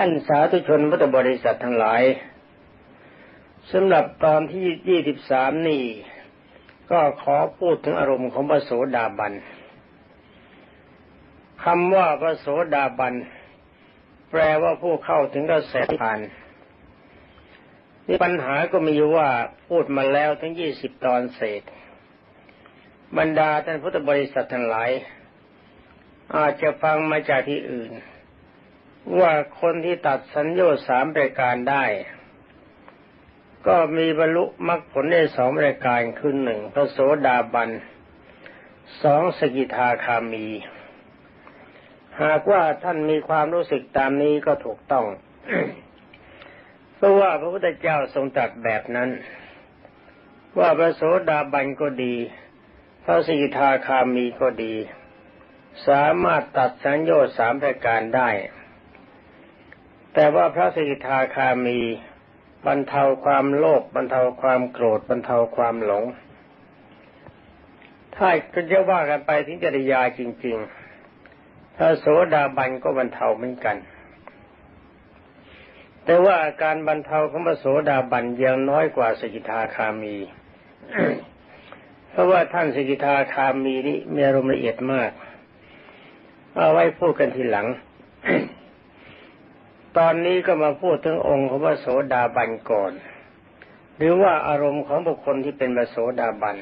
ท่านสาธุชนพุทธบริษัททั้งหลายสำหรับตอนที่ยี่สิบสามนี่ ก็ขอพูดถึงอารมณ์ของพระโสดาบันคำว่าพระโสดาบัน แปลว่าผู้เข้าถึงกระแสผ่านนี่ปัญหาก็มีอยู่ว่าพูดมาแล้วทั้งยี่สิบตอนเศษ บรรดาท่านพุทธบริษัททั้งหลาย อาจจะฟังมาจากที่อื่น ว่าคนที่ตัดสัญญาสามรายการได้ ก็มีบรรลุมรรคผลได้สองรายการคือหนึ่งพระโสดาบันสองสกิทาคามี หากว่าท่านมีความรู้สึกตามนี้ก็ถูกต้องเพราะว่าพระพุทธเจ้าทรงตรัสแบบนั้น ว่าพระโสดาบันก็ดี พระสกิทาคามีก็ดี สามารถตัดสัญญาสามประการได้ แต่ว่าพระสกิทาคามีบรรเทาความโลภบรรเทาความโกรธบรรเทาความหลง ถ้าจะว่ากันไปถึงจริยาจริง ๆ พระโสดาบันก็บรรเทาเหมือนกัน แต่ว่าอาการบรรเทาของพระโสดาบันยังน้อยกว่าสกิทาคามี เพราะว่าท่านสกิทาคามีนี่มีอารมณ์ละเอียดมาก เอาไว้พูดกันทีหลัง ตอนนี้ก็มาพูดถึงองค์ของพระโสดาบันก่อน หรือว่าอารมณ์ของบุคคลที่เป็นพระโสดาบัน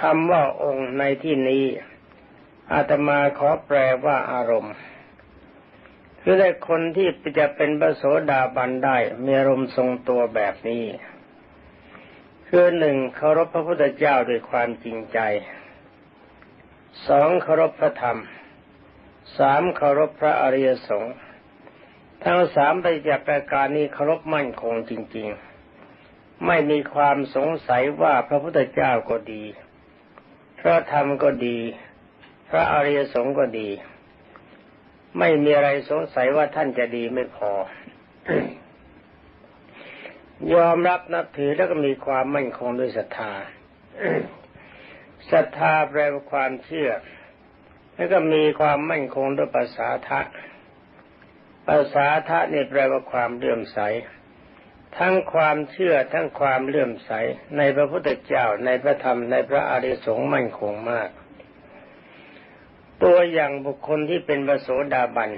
คำว่าองค์ในที่นี้อาตมาขอแปลว่าอารมณ์คือได้คนที่จะเป็นพระโสดาบันได้มีอารมณ์ทรงตัวแบบนี้ คือหนึ่งเคารพพระพุทธเจ้าด้วยความจริงใจสองเคารพพระธรรมสามเคารพพระอริยสงฆ์ ทั้งสามไปจากประการนี้เคารพมั่นคงจริง ๆ ไม่มีความสงสัยว่าพระพุทธเจ้าก็ดี พระธรรมก็ดี พระอริยสงฆ์ก็ดี ไม่มีอะไรสงสัยว่าท่านจะดีไม่พอ ยอมรับนับถือแล้วก็มีความมั่นคงด้วยศรัทธาศรัทธาแปลว่าความเชื่อ แล้วก็มีความมั่นคงด้วยภาษาทะ ภาษาทะนี่แปลว่าความเลื่อมใส ทั้งความเชื่อทั้งความเลื่อมใส ในพระพุทธเจ้าในพระธรรมในพระอริยสงฆ์มั่นคงมาก ตัวอย่างบุคคลที่เป็นพระโสดาบัน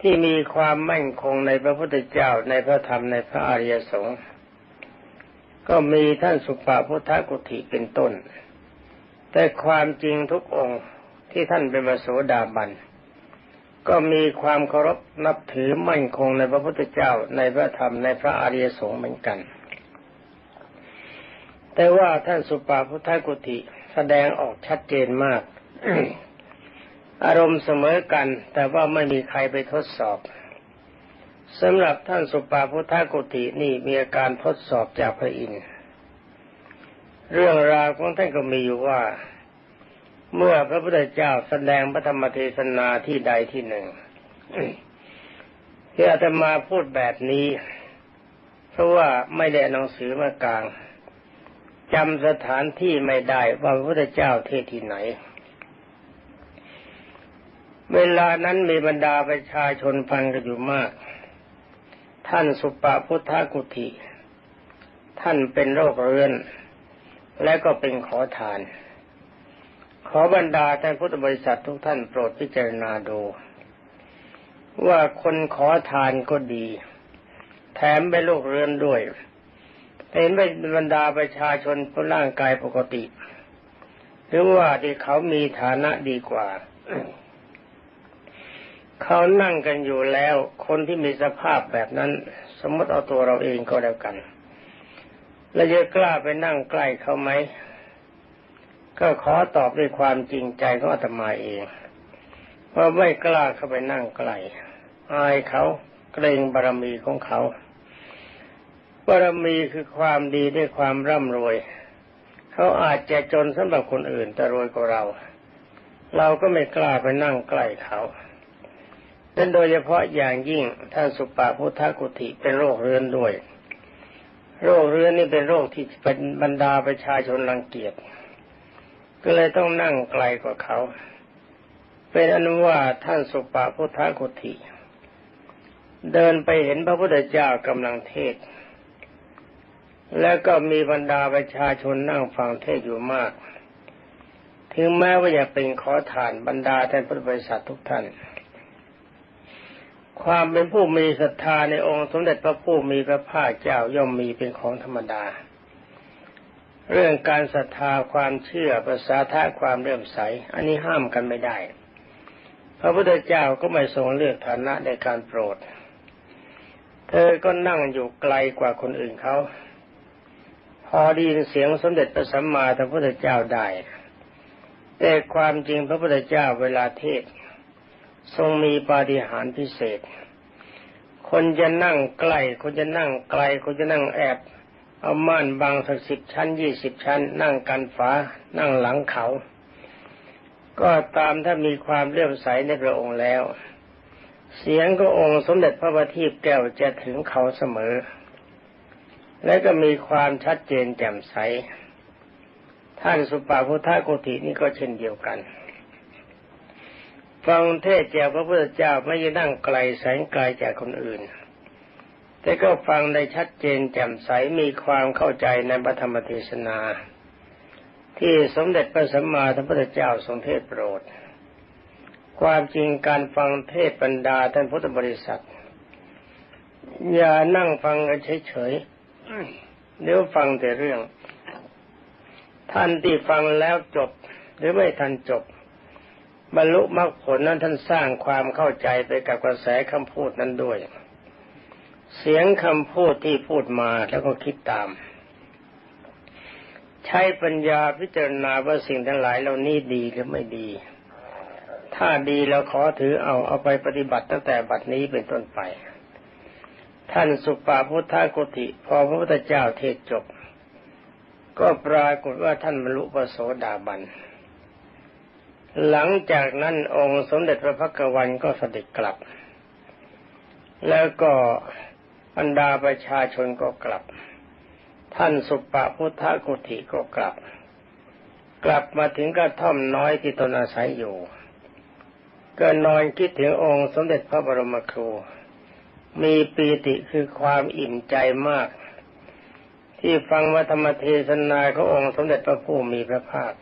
ที่มีความมั่นคงในพระพุทธเจ้าในพระธรรมในพระอริยสงฆ์ก็มีท่านสุภาพุทธกุฏิเป็นต้น แต่ความจริงทุกองค์ที่ท่านเป็นพระโสดาบัน ก็มีความเคารพนับถือมั่นคงในพระพุทธเจ้าในพระธรรมในพระอริยสงฆ์เหมือนกัน แต่ว่าท่านสุปาพุทธกุฏิแสดงออกชัดเจนมาก อารมณ์เสมอกัน แต่ว่าไม่มีใครไปทดสอบสำหรับท่านสุปาพุทธกุตินี่มีอาการทดสอบจากพระอินทร์เรื่องราวของท่านก็มีอยู่ว่า เมื่อพระพุทธเจ้าแสดงพระธรรมเทศนาที่ใดที่หนึ่งที่อาตมาพูดแบบนี้ เพราะว่าไม่ได้หนังสือมากลางจำสถานที่ไม่ได้ว่าพระพุทธเจ้าเทศที่ไหน เวลานั้นมีบรรดาประชาชนฟังกันอยู่มาก ท่านสุปาพุทธกุฏิท่านเป็นโรคเรื้อน และก็เป็นขอทาน ขอบรรดาท่านพุทธบริษัททุกท่านโปรดพิจารณาดู ว่าคนขอทานก็ดี แถมเป็นโรคเรื้อนด้วยเห็นเป็นบรรดาประชาชนผู้ร่างกายปกติ หรือว่าที่เขามีฐานะดีกว่า เขานั่งกันอยู่แล้ว คนที่มีสภาพแบบนั้น สมมติเอาตัวเราเองก็แล้วกันเราจะกล้าไปนั่งใกล้เขาไหม ก็ขอตอบด้วยความจริงใจของอาตมาเองว่าไม่กล้าเข้าไปนั่งใกล้อายเขาเกรงบารมีของเขาบารมีคือความดีด้วยความร่ำรวย เขาอาจจะจนสำหรับคนอื่นแต่รวยกว่าเรา เราก็ไม่กล้าไปนั่งใกล้เขาเป็นโดยเฉพาะอย่างยิ่งท่านสุปาพุทธกุติเป็นโรคเรื้อนด้วย โรคเรื้อนนี่เป็นโรคที่เป็นบรรดาประชาชนรังเกียจ ก็เลยต้องนั่งไกลกว่าเขา เป็นอนุว่าท่านสุปาพุทธกุติเดินไปเห็นพระพุทธเจ้ากำลังเทศ แล้วก็มีบรรดาประชาชนนั่งฟังเทศอยู่มาก ถึงแม้ว่าจะเป็นขอทานบรรดาท่านพุทธบริษัททุกท่าน ความเป็นผู้มีศรัทธาในองค์สมเด็จพระผู้มีพระภาคเจ้าย่อมมีเป็นของธรรมดา เรื่องการศรัทธาความเชื่อภาษาท่าความเลื่อมใส อันนี้ห้ามกันไม่ได้ พระพุทธเจ้าก็ไม่ทรงเลือกฐานะในการโปรด เธอก็นั่งอยู่ไกลกว่าคนอื่นเขาพอได้ยินเสียงสมเด็จพระสัมมาสัมพุทธเจ้าได้ แต่ความจริงพระพุทธเจ้าเวลาเทศ ทรงมีปาฏิหาริย์พิเศษ คนจะนั่งใกล้ คนจะนั่งไกล คนจะนั่งแอบ เอาม่านบางสักสิบชั้นยี่สิบชั้น นั่งกันฝานั่งหลังเขา ก็ตามถ้ามีความเลื่อมใสในพระองค์แล้ว เสียงก็องค์สมเด็จพระบัณฑิตแก้วจะถึงเขาเสมอ และก็มีความชัดเจนแจ่มใส ท่านสุปาพุทธโกตินี่ก็เช่นเดียวกันฟังเทศจากพระพุทธเจ้าไม่ได้นั่งไกลแสงไกลจากคนอื่น แต่ก็ฟังได้ชัดเจนแจ่มใสมีความเข้าใจในพระธรรมเทศนา ที่สมเด็จพระสัมมาสัมพุทธเจ้าทรงเทศโปรด ความจริงการฟังเทศบรรดาท่านพุทธบริษัท อย่านั่งฟังกันเฉยๆเดี๋ยวฟังแต่เรื่อง ท่านที่ฟังแล้วจบ หรือไม่ทันจบบรรลุมรรคผลนั้นท่านสร้างความเข้าใจไปกับกระแสคำพูดนั้นด้วย เสียงคำพูดที่พูดมาแล้วก็คิดตาม ใช้ปัญญาพิจารณาว่าสิ่งทั้งหลายเหล่านี้ดีหรือไม่ดี ถ้าดีเราขอถือเอาเอาไปปฏิบัติตั้งแต่บัดนี้เป็นต้นไป ท่านสุปาพุทธากุติพอพระพุทธเจ้าเทศจบ ก็ปรากฏว่าท่านบรรลุพระโสดาบัน หลังจากนั้นองค์สมเด็จพระพักวันก็เสด็จกลับ แล้วก็ รรดาประชาชนก็กลับ ท่านสุปาพุทธกุติก็กลับ กลับมาถึงกระท่อมน้อยที่ตนอาศัยอยู่ ก็นอนคิดถึงองค์สมเด็จพระบรมครู มีปีติคือความอิ่มใจมาก ที่ฟังวัธรรมเทศนาขององค์สมเด็จพระผู้มีพระภาค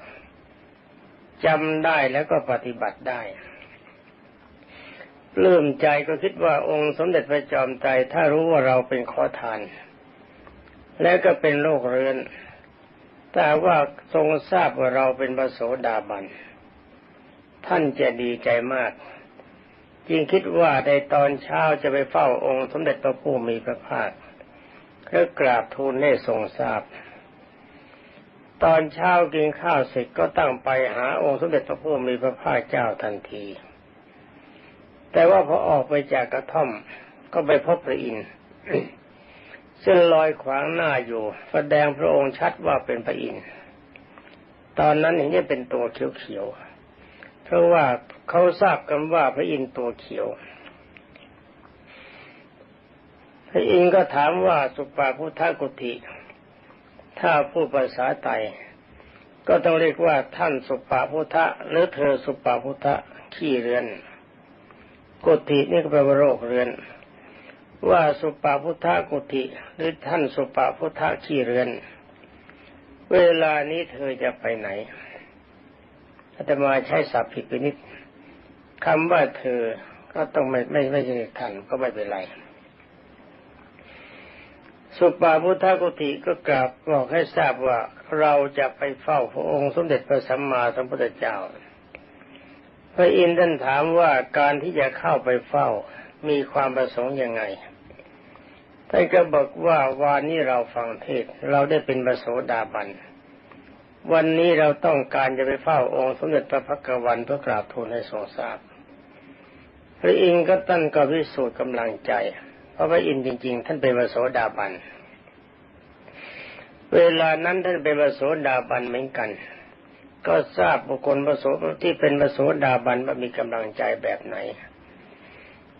จำได้แล้วก็ปฏิบัติได้ ปลื้มใจก็คิดว่าองค์สมเด็จพระจอมไตรถ้ารู้ว่าเราเป็นขอทาน แล้วก็เป็นโรคเรื้อนแต่ว่าทรงทราบว่าเราเป็นพระโสดาบัน ท่านจะดีใจมาก จึงคิดว่าในตอนเช้าจะไปเฝ้าองค์สมเด็จพระผู้มีพระภาคเพื่อกราบทูลให้ทรงทราบ ตอนเช้ากินข้าวเสร็จก็ตั้งไปหาองค์สมเด็จพระผู้มีพระภาคเจ้าทันที แต่ว่าพอออกไปจากกระท่อมก็ไปพบพระอินทร์ซึ่งลอยขวางหน้าอยู่แสดงพระองค์ชัดว่าเป็นพระอินทร์ตอนนั้นเห็นจะเป็นตัวเขียวๆ เพราะว่าเขาทราบกันว่าพระอินทร์ตัวเขียว พระอินทร์ก็ถามว่าสุปาพุทธกุติถ้าพูดภาษาไทยก็ต้องเรียกว่าท่านสุปาพุทธหรือเธอสุปาพุทธขี้เรือน กุตินี่ก็แปลว่าโรคเรือน ว่าสุปาพุทธกุติหรือท่านสุปาพุทธขี้เรือน เวลานี้เธอจะไปไหนอาตมาใช้ศัพท์ผิดไปนิดคำว่าเธอก็ต้องไม่ไม่ไม่ใช่ท่านก็ไม่เป็นไรสุปาพุทธกุติก็กราบบอกให้ทราบว่าเราจะไปเฝ้าพระองค์สมเด็จพระสัมมาสัมพุทธเจ้า พระอินทร์ท่านถามว่าการที่จะเข้าไปเฝ้ามีความประสงค์ยังไงท่านก็บอกว่าวานนี้เราฟังเทศเราได้เป็นประโสดาบัน วันนี้เราต้องการจะไปเฝ้าองค์สมเด็จพระพักวันเพื่อกราบทูลให้ทรงทราบ พระอินทร์ก็ตั้นก็วิสูจน์กำลังใจ เพราะพระอินทร์จริง ๆ ท่านเป็นประโสดาบัน เวลานั้นท่านเป็นประโสดาบันเหมือนกัน ก็ทราบบุคคลประโสที่เป็นประโสดาบันว่ามีกำลังใจแบบไหน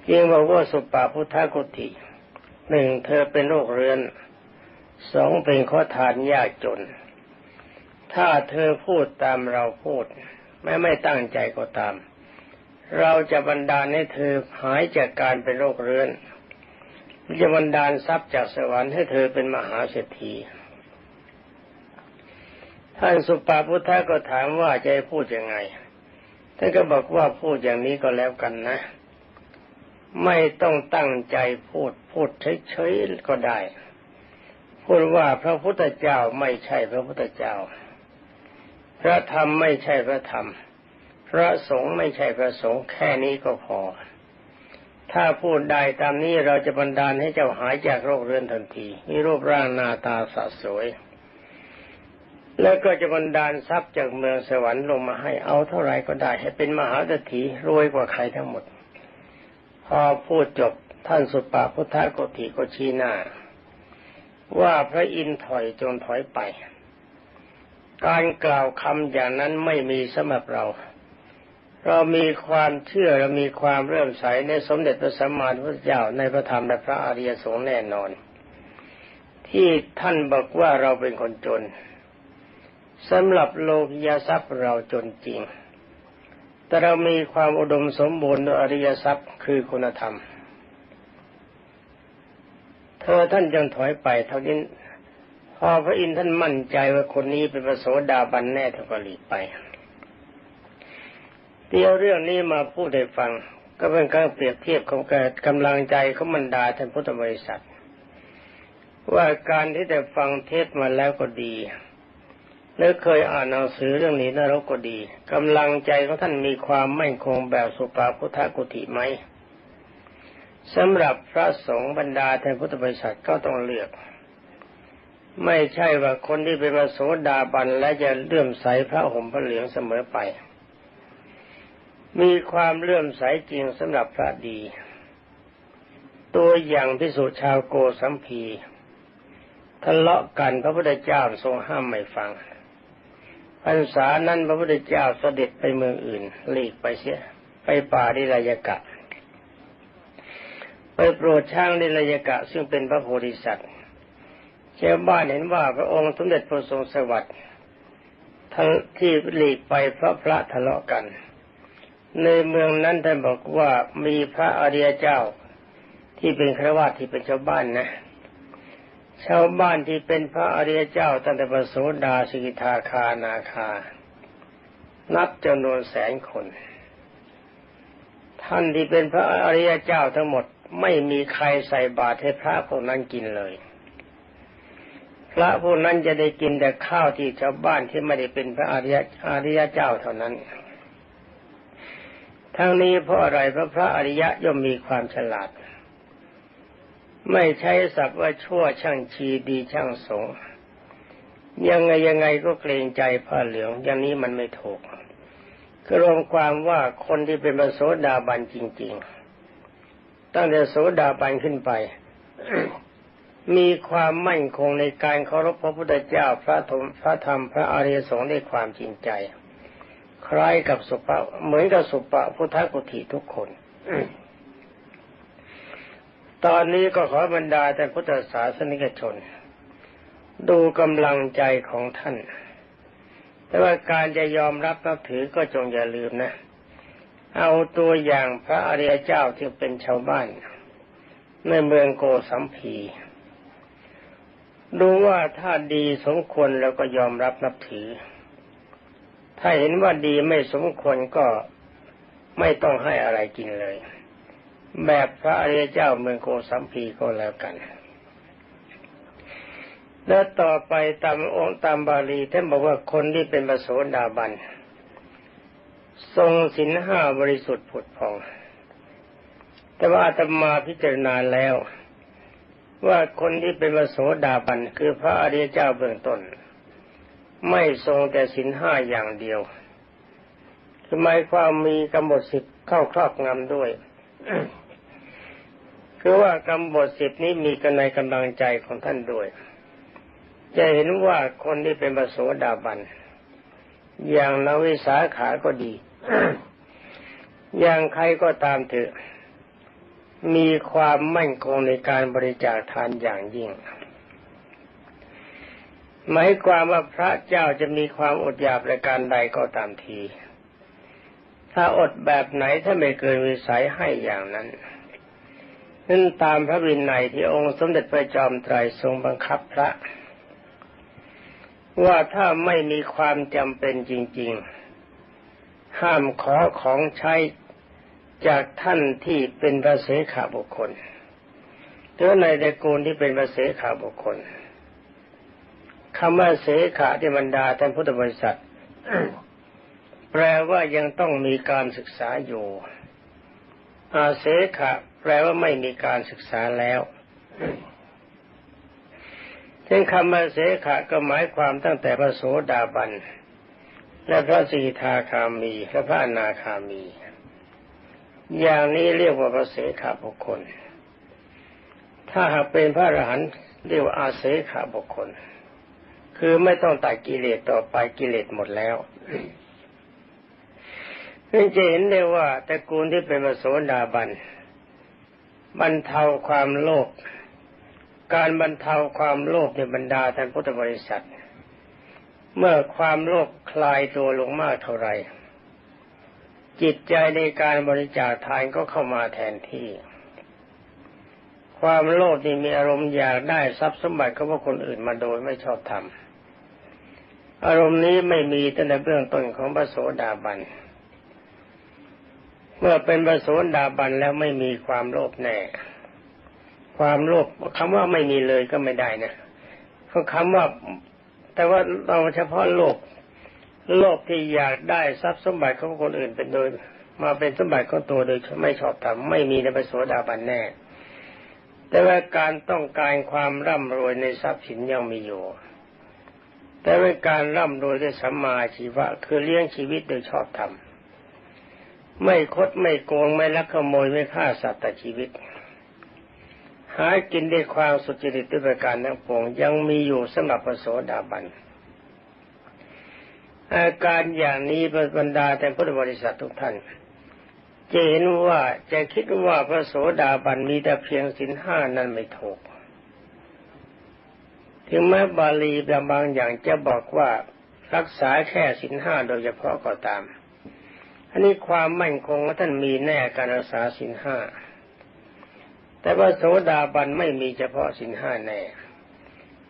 เพียงบอกว่าสุปาพุทธกุติหนึ่งเธอเป็นโรคเรื้อนสองเป็นข้อทานยากจน ถ้าเธอพูดตามเราพูดแม้ไม่ตั้งใจก็ตาม เราจะบันดาลให้เธอหายจากการเป็นโรคเรื้อนจะบันดาลทรัพย์จากสวรรค์ให้เธอเป็นมหาเศรษฐี ท่านสุปาพุทธะก็ถามว่าจะให้พูดยังไง ท่านก็บอกว่าพูดอย่างนี้ก็แล้วกันนะ ไม่ต้องตั้งใจพูดพูดเฉยๆก็ได้ พูดว่าพระพุทธเจ้าไม่ใช่พระพุทธเจ้า พระธรรมไม่ใช่พระธรรม พระสงฆ์ไม่ใช่พระสงฆ์แค่นี้ก็พอ ถ้าพูดได้ตามนี้เราจะบันดาลให้เจ้าหายจากโรคเรื้อนทันทีมีรูปร่างหน้าตาสดสวย แล้วก็จะบันดาลทรัพย์จากเมืองสวรรค์ลงมาให้เอาเท่าไรก็ได้ ให้เป็นมหาเศรษฐีรวยกว่าใครทั้งหมด พอพูดจบท่านสุปาพุทธโกติก็ชี้หน้า ว่าพระอินทร์ถอยจงถอยไป การกล่าวคำอย่างนั้นไม่มีสำหรับเรา เรามีความเชื่อเรามีความเริ่มใสในสมเด็จพระสัมมาสัมพุทธเจ้าในพระธรรมและพระอริยสงฆ์แน่นอน ที่ท่านบอกว่าเราเป็นคนจน สำหรับโลกิยทรัพย์เราจนจริง แต่เรามีความอุดมสมบูรณ์ด้วยอริยทรัพย์คือคุณธรรม เธอท่านจงถอยไปเท่านี้พอพระอินทร์ท่านมั่นใจว่าคนนี้เป็นพระโสดาบันแน่ท่านก็หลีกไปเดี๋ยวเรื่องนี้มาพูดให้ฟัง ก็เป็นการเปรียบเทียบของการกำลังใจของบรรดาท่านพุทธบริษัท ว่าการที่ได้ฟังเทศมาแล้วก็ดี หรือเคยอ่านหนังสือเรื่องนี้นรกก็ดีกำลังใจของท่านมีความมั่นคงแบบสุปาพุทธกุติไหมสำหรับพระสงฆ์บรรดาแทนพุทธบริษัทก็ต้องเลือก ไม่ใช่ว่าคนที่เป็นพระโสดาบันและจะเลื่อมใสพระห่มพระเหลืองเสมอไป มีความเลื่อมใสจริงสำหรับพระดี ตัวอย่างพิสุชาวโกสัมพีทะเลาะกันพระพุทธเจ้าทรงห้ามไม่ฟัง พรรษานั้นพระพุทธเจ้าเสด็จไปเมืองอื่นหลีกไปเสีย ไปป่าดิรายกะ ไปโปรดช่างดิรายกะ ซึ่งเป็นพระโพธิสัตว์ชาวบ้านเห็นว่าพระองค์สมเด็จพระทรงสวัสดิ์ทั้งที่หลีกไปเพราะพระทะเลาะกัน ในเมืองนั้นท่านบอกว่ามีพระอริยเจ้าที่เป็นครวาที่เป็นชาวบ้านนะ ชาวบ้านที่เป็นพระอริยเจ้าตั้งแต่ปโสดาสิกิทาคานาคา นับจำนวนแสนคน ท่านที่เป็นพระอริยเจ้าทั้งหมดไม่มีใครใส่บาตรให้พระพวกนั้นกินเลย พระพวกนั้นจะได้กินแต่ข้าวที่ชาวบ้านที่ไม่ได้เป็นพระอริยอริยเจ้าเท่านั้น ทั้งนี้เพราะอะไรเพราะพระอริยะย่อมมีความฉลาด ไม่ใช้ศัพท์ว่าชั่วช่างชีดีช่างสงยังไงยังไงก็เกรงใจผ้าเหลือง อย่างนี้มันไม่ถูกก็รวมความว่าคนที่เป็นพระโสดาบันจริง ๆ ตั้งแต่โสดาบันขึ้นไป มีความมั่นคงในการเคารพพระพุทธเจ้าพระธรรมพระธรรมพระอริยสงฆ์ด้วยความจริงใจ คล้ายกับสุปะเหมือนกับสุปะพุทธกุฏิทุกคน ตอนนี้ก็ขอบรรดาแต่พุทธศาสนิกชน ดูกำลังใจของท่าน แต่ว่าการจะยอมรับนับถือก็จงอย่าลืมนะ เอาตัวอย่างพระอริยเจ้าที่เป็นชาวบ้าน ในเมืองโกสัมพีดูว่าถ้าดีสมควรแล้วก็ยอมรับนับถือ ถ้าเห็นว่าดีไม่สมควรก็ไม่ต้องให้อะไรกินเลย แบบพระอริยเจ้าเมืองโกสัมพีก็แล้วกัน แล้วต่อไปตามองค์ตามบาลีท่านบอกว่าคนที่เป็นประโสดาบัน ทรงสินห้าบริสุทธิ์ผุดพอง แต่ว่าอาตมาพิจารณาแล้ว ว่าคนที่เป็นประโสดาบันคือพระอริยเจ้าเบื้องต้น ไม่ทรงแต่สินห้าอย่างเดียวหมายความมีกำหนดสิบเข้าครอบงำด้วย คือว่ากำหนดสิบนี้มีกันในกำลังใจของท่านด้วย จะเห็นว่าคนที่เป็นปโสดาบัน อย่างนวิสาขาก็ดี อย่างใครก็ตามเถอะ มีความมั่นคงในการบริจาคทานอย่างยิ่งหมายความว่าพระเจ้าจะมีความอดอยากในการใดก็ตามที ถ้าอดแบบไหนถ้าไม่เกินวิสัยให้อย่างนั้นนั่นตามพระวินัยที่องค์สมเด็จพระจอมไตรทรงบังคับพระ ว่าถ้าไม่มีความจำเป็นจริง ๆ ห้ามขอของใช้จากท่านที่เป็นพระเสขาบุคคลหรือในตระกูลที่เป็นพระเสขาบุคคลคำว่าเสขาที่บรรดาท่านพุทธบริษัท แปลว่ายังต้องมีการศึกษาอยู่ อาเสขะ แปลว่าไม่มีการศึกษาแล้วถึงคำว่าเสขะก็หมายความตั้งแต่พระโสดาบัน และพระสีทาคามีและพระอนาคามี อย่างนี้เรียกว่าพระเสขะบุคคล ถ้าหากเป็นพระอรหันต์เรียกว่าอาเสขะบุคคล คือไม่ต้องตัดกิเลสต่อไปกิเลสหมดแล้ว นี่จะเห็นได้ว่าตระกูลที่เป็นพระโสดาบันบรรเทาความโลภการบรรเทาความโลภในบรรดาท่านพุทธบริษัท เมื่อความโลภคลายตัวลงมากเท่าไหร่ จิตใจในการบริจาคทานก็เข้ามาแทนที่ ความโลภที่มีอารมณ์อยากได้ทรัพย์สมบัติของคนอื่นมาโดยไม่ชอบธรรมอารมณ์นี้ไม่มีตั้งแต่เบื้องต้นของพระโสดาบันเเมื่อเป็นประโสดาบันแล้วไม่มีความโลภแน่ ความโลภคำว่าไม่มีเลยก็ไม่ได้นะเพราคำว่า แต่ว่าเราเฉพาะโลภโลภที่อยากได้ทรัพย์สมบัติของคนอื่นเป็นโดย มาเป็นสมบัติของตัวโดยไม่ชอบธรรมไม่มีในประโสดาบันแน่ แต่ว่าการต้องการความร่ำรวยในทรัพย์สินยังมีอยู่แต่ว่าการร่ำรวยด้วยสัมมาชีวะคือเลี้ยงชีวิตโดยชอบธรรม ไม่คดไม่โกงไม่ลักขโมยไม่ฆ่าสัตว์แต่ชีวิต หากินด้วยความสุจริตด้วยประการทั้งปวงยังมีอยู่สำหรับพระโสดาบันอาการอย่างนี้บรรดาแต่พุทธบริษัททุกท่าน จะเห็นว่าจะคิดว่าพระโสดาบันมีแต่เพียงสินห้านั้นไม่ถูก ถึงแม้บาลีบางอย่างจะบอกว่ารักษาแค่สินห้าโดยเฉพาะก็ตาม อันนี้ความมั่นคงว่าท่านมีแน่การรักษาสินห้า แต่ว่าโสดาบันไม่มีเฉพาะสินห้าแน่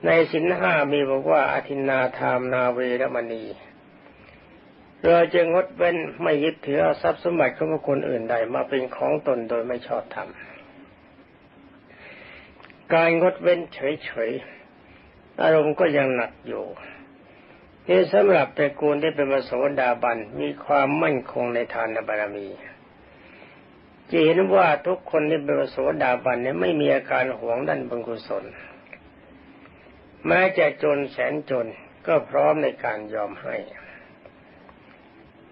ในสินห้ามีบอกว่าอธินาทามนาเวรมณี เราจะงดเว้นไม่ยึดถือทรัพย์สมบัติของคนอื่นใดมาเป็นของตนโดยไม่ชอบธรรม การงดเว้นเฉยๆ อารมณ์ก็ยังหนักอยู่ นี่สำหรับตระกูลที่เป็นมโสดาบันมีความมั่นคงในทานบารมีจะเห็นว่าทุกคนที่เป็นมโสดาบันเนี่ยไม่มีอาการหวงด้านบุญกุศลแม้จะจนแสนจนก็พร้อมในการยอมให้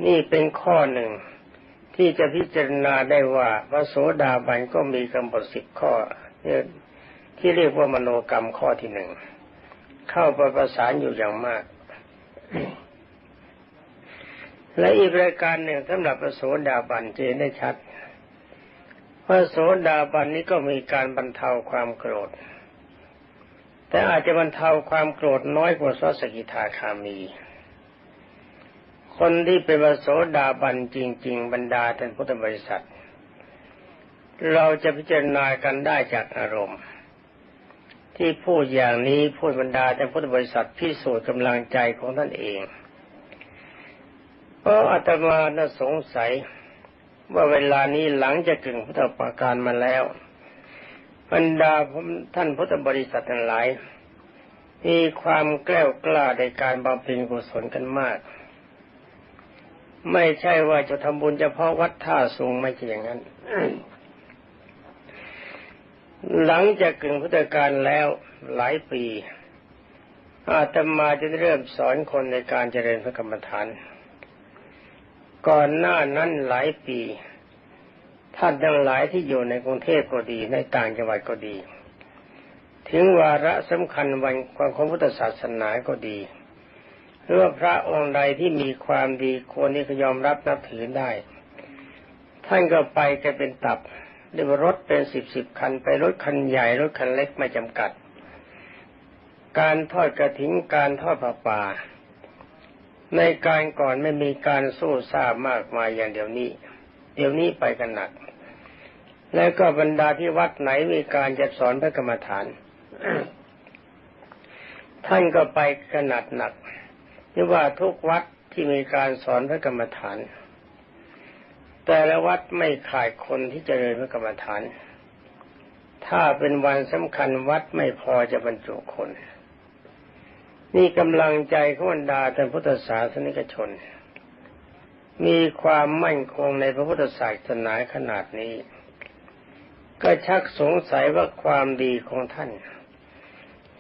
นี่เป็นข้อหนึ่งที่จะพิจารณาได้ว่าพระโสดาบันก็มีกำหนดสิบข้อที่เรียกว่ามโนกรรมข้อที่หนึ่งเข้าประประสานอยู่อย่างมาก และอีกรายการหนึ่งสำหรับพระโสดาบันเจนได้ชัดพระโสดาบันนี้ก็มีการบรรเทาความโกรธ แต่อาจจะบรรเทาความโกรธน้อยกว่าสสกิทาคามี คนที่เป็นพระโสดาบันจริง ๆ บรรดาท่านพุทธบริษัท เราจะพิจารณากันได้จากอารมณ์ ที่พูดอย่างนี้พูดบรรดาแต่พุทธบริษัทพิสูจน์กำลังใจของท่านเองเพราะอาตมาน่าสงสัยว่าเวลานี้หลังจากกึ่งพุทธปาการมาแล้วบรรดาท่านพุทธบริษัททั้งหลายมีความแกล้วกล้าในการบำเพ็ญกุศลกันมาก ไม่ใช่ว่าจะทำบุญเฉพาะวัดท่าสูงไม่ใช่อย่างนั้น หลังจากกึ่งพุทธกาลแล้วหลายปี อาตมาจะเริ่มสอนคนในการเจริญพระกรรมฐาน ก่อนหน้านั้นหลายปี ท่านทั้งหลายที่อยู่ในกรุงเทพก็ดีในต่างจังหวัดก็ดี ถึงวาระสำคัญวันความของพุทธศาสนาก็ดีหรือว่าพระองค์ใดที่มีความดีคนนี้ก็ยอมรับนับถือได้ ท่านก็ไปกันเป็นตับ เรียกว่ารถเป็นสิบสิบคัน ไปรถคันใหญ่รถคันเล็กไม่จำกัด การทอดกระถิ่นการทอดผ้าป่า ในการก่อนไม่มีการสู้ซ่ามากมายอย่างเดี๋ยวนี้ เดี๋ยวนี้ไปกันหนัก แล้วก็บรรดาที่วัดไหนมีการจะสอนพระกรรมฐาน ท่านก็ไปขนาดหนักที่ว่าทุกวัดที่มีการสอนพระกรรมฐาน แต่ละวัดไม่ขาดคนที่จะเรียนพระกรรมฐาน ถ้าเป็นวันสำคัญวัดไม่พอจะบรรจุคน นี่กำลังใจของบรรดาท่านพุทธศาสนิกชน มีความมั่นคงในพระพุทธศาสนาขนาดนี้ ก็ชักสงสัยว่าความดีของท่าน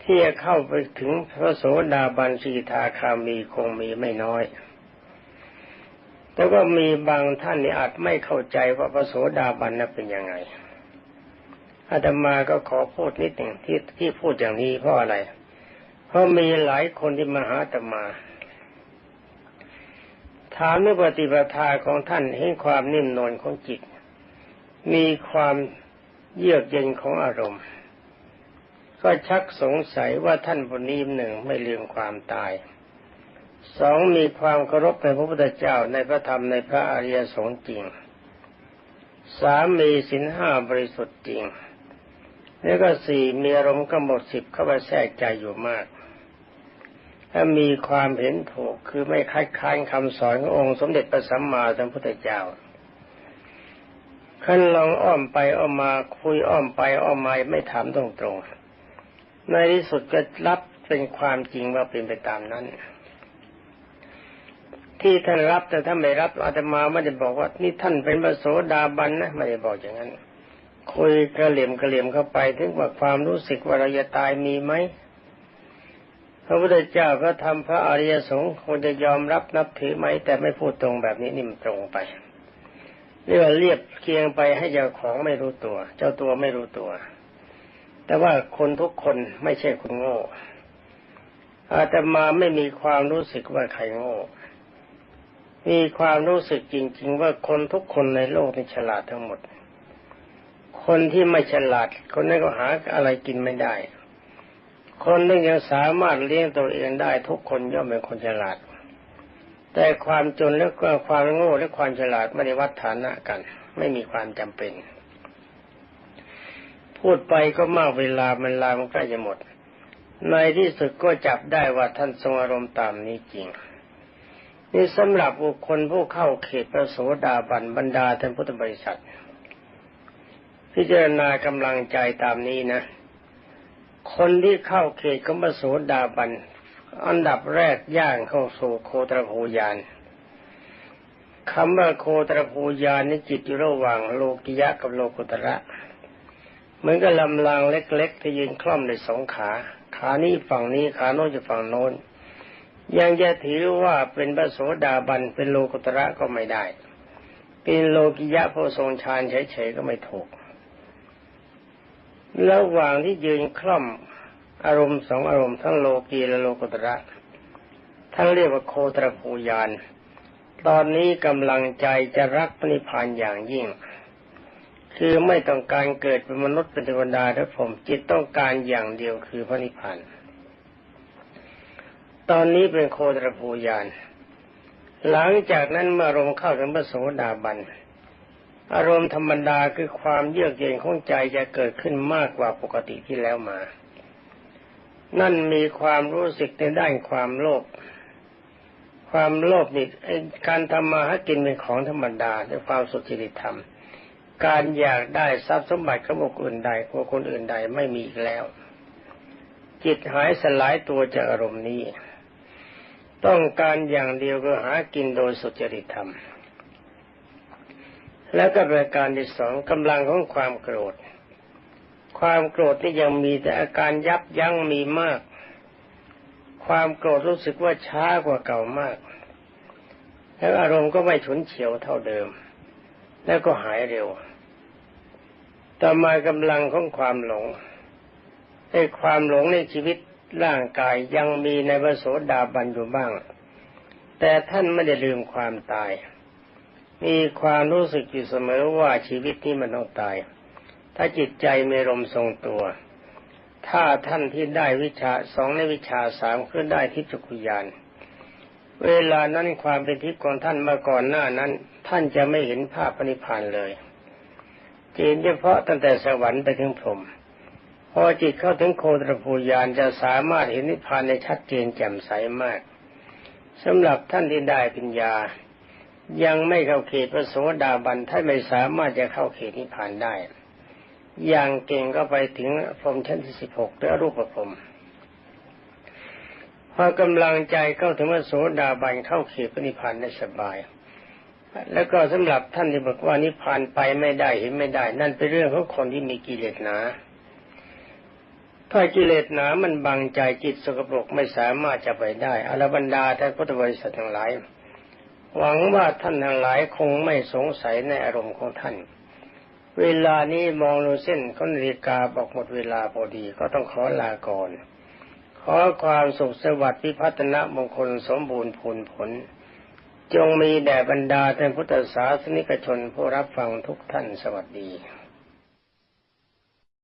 ที่จะเข้าไปถึงพระโสดาบันสีทาคามีคงมีไม่น้อย แต่ก็มีบางท่านนี่อาจไม่เข้าใจว่าพระโสดาบันนั้นเป็นยังไงอาตมาก็ขอพูดนิดหนึ่งที่ที่พูดอย่างนี้เพราะอะไร เพราะมีหลายคนที่มาหาอาตมาถามเรื่องปฏิปทาของท่านเห็นความนิ่มนวลของจิต มีความเยือกเย็นของอารมณ์ ก็ชักสงสัยว่าท่านบนนี้หนึ่งไม่ลืมความตาย สองมีความเคารพในพระพุทธเจ้าในพระธรรมในพระอริยสงฆ์จริงสามมีสินห้าบริสุทธิ์จริง แล้วก็สี่มีอารมณ์กำหนดสิบเข้าไปแทรกใจอยู่มาก ถ้ามีความเห็นถูกคือไม่คัดค้านคำสอนขององค์สมเด็จพระสัมมาสัมพุทธเจ้าขั้นลองอ้อมไปอ้อมมาคุยอ้อมไปอ้อมมาไม่ถามตรงๆในที่สุดก็รับเป็นความจริงว่าเป็นไปตามนั้น ที่ท่านรับแต่ถ้าไม่รับอาตมาไม่ได้บอกว่า นี่ท่านเป็นพระโสดาบันนะไม่ได้บอกอย่างนั้น คุยกระเหลี่ยมกระเหลี่ยมเข้าไป ถึงว่าความรู้สึกว่าเราจะตายมีไหมพระพุทธเจ้าก็ทำพระอริยสงฆ์คงจะยอมรับนับถือไหม แต่ไม่พูดตรงแบบนี้นิ่มตรงไปเรียกว่าเรียบเคียงไปให้เจ้าของไม่รู้ตัว เจ้าตัวไม่รู้ตัว แต่ว่าคนทุกคนไม่ใช่คนโง่อาตมาไม่มีความรู้สึกว่าใครโง่ มีความรู้สึกจริง ๆ ว่าคนทุกคนในโลกนี่ฉลาดทั้งหมด คนที่ไม่ฉลาด คนนั้นก็หาอะไรกินไม่ได้ คนนึงยังสามารถเลี้ยงตัวเองได้ ทุกคนย่อมเป็นคนฉลาด แต่ความจนและความโง่และความฉลาดไม่ได้วัดฐานะกัน ไม่มีความจำเป็น พูดไปก็มากเวลามันลามันใกล้จะหมด ในที่สุดก็จับได้ว่าท่านทรงอารมณ์ตามนี้จริง นี่สำหรับบุคคลผู้เข้าเขตพระโสดาบันบรรดาท่านพุทธบริษัท พิจารณากำลังใจตามนี้นะ คนที่เข้าเขตของพระโสดาบันอันดับแรกย่างเข้าสู่โคตรภูยานคำว่าโคตรภูยานนี่จิตอยู่ระหว่างโลกิยะกับโลกุตระเหมือนกับลำลางเล็กๆที่ยืนคล่อมในสองขา ขานี้ฝั่งนี้ขาโน้นจะฝั่งโน้น ยังจะถือว่าเป็นพระโสดาบันเป็นโลกุตระก็ไม่ได้ เป็นโลกิยะผู้ทรงฌานเฉยๆก็ไม่ถูกระหว่างที่ยืนคล่อมอารมณ์สองอารมณ์ทั้งโลกีและโลกุตระท่านเรียกว่าโคตรภูยาน ตอนนี้กำลังใจจะรักนิพพานอย่างยิ่ง คือไม่ต้องการเกิดเป็นมนุษย์เป็นเทวดาและผมจิตต้องการอย่างเดียวคือพระนิพพาน ตอนนี้เป็นโคตรภูยาน หลังจากนั้นเมื่ออารมณ์เข้าถึงพระโสดาบัน อารมณ์ธรรมดาคือความเยือกเย็นของใจจะเกิดขึ้นมากกว่าปกติที่แล้วมา นั่นมีความรู้สึกในด้านความโลภ ความโลภนี่การทำมาหากินเป็นของธรรมดาด้วยความสุจริตธรรม การอยากได้ทรัพย์สมบัติของบุคคลใดของคนอื่นใดไม่มีอีกแล้ว จิตหายสลายตัวจากอารมณ์นี้ ต้องการอย่างเดียวก็หากินโดยสุจริตธรรม แล้วก็ประการที่สองกำลังของความโกรธ ความโกรธที่ยังมีแต่อาการยับยั้งมีมาก ความโกรธรู้สึกว่าช้ากว่าเก่ามาก แล้วอารมณ์ก็ไม่ฉุนเฉียวเท่าเดิม แล้วก็หายเร็ว ต่อมากำลังของความหลงไอ้ความหลงในชีวิต ร่างกายยังมีในวโสดาบันอยู่บ้าง แต่ท่านไม่ได้ลืมความตาย มีความรู้สึกอยู่เสมอว่าชีวิตนี้มันต้องตาย ถ้าจิตใจมีลมทรงตัว ถ้าท่านที่ได้วิชาสองในวิชาสามคือได้ทิพจุยาน เวลานั้นความเป็นทิพย์ของท่านมาก่อนหน้านั้น ท่านจะไม่เห็นภาพปณิพานเลยจีนเฉพาะตั้งแต่สวรรค์ไปถึงพรหม พอจิตเข้าถึงโคตรภูยานจะสามารถเห็นนิพพานในชัดเจนแจ่มใสมากสำหรับท่านที่ได้ปัญญา ยังไม่เข้าเขตพระโสดาบันท่านไม่สามารถจะเข้าเขตนิพพานได้ อย่างเก่งก็ไปถึงพรมชั้นที่สิบหกหรือรูปพรมพอกำลังใจเข้าถึงพระโสดาบันเข้าเขตพระนิพพานได้สบาย แล้วก็สำหรับท่านที่บอกว่านิพพานไปไม่ได้เห็นไม่ได้ นั่นเป็นเรื่องของคนที่มีกิเลสหนา ถ้ากิเลสหนามันบังใจจิตสกปรกไม่สามารถจะไปได้อรบรรดาท่านพุทธบริษัททั้งหลาย หวังว่าท่านทั้งหลายคงไม่สงสัยในอารมณ์ของท่าน เวลานี้มองดูเส้นขนาฬิกาบอกหมดเวลาพอดีก็ต้องขอลาก่อน ขอความสุขสวัสดิ์พิพัฒนะมงคลสมบูรณ์ผลผล จงมีแด่บรรดาท่านพุทธศาสนิกชนผู้รับฟังทุกท่านสวัสดี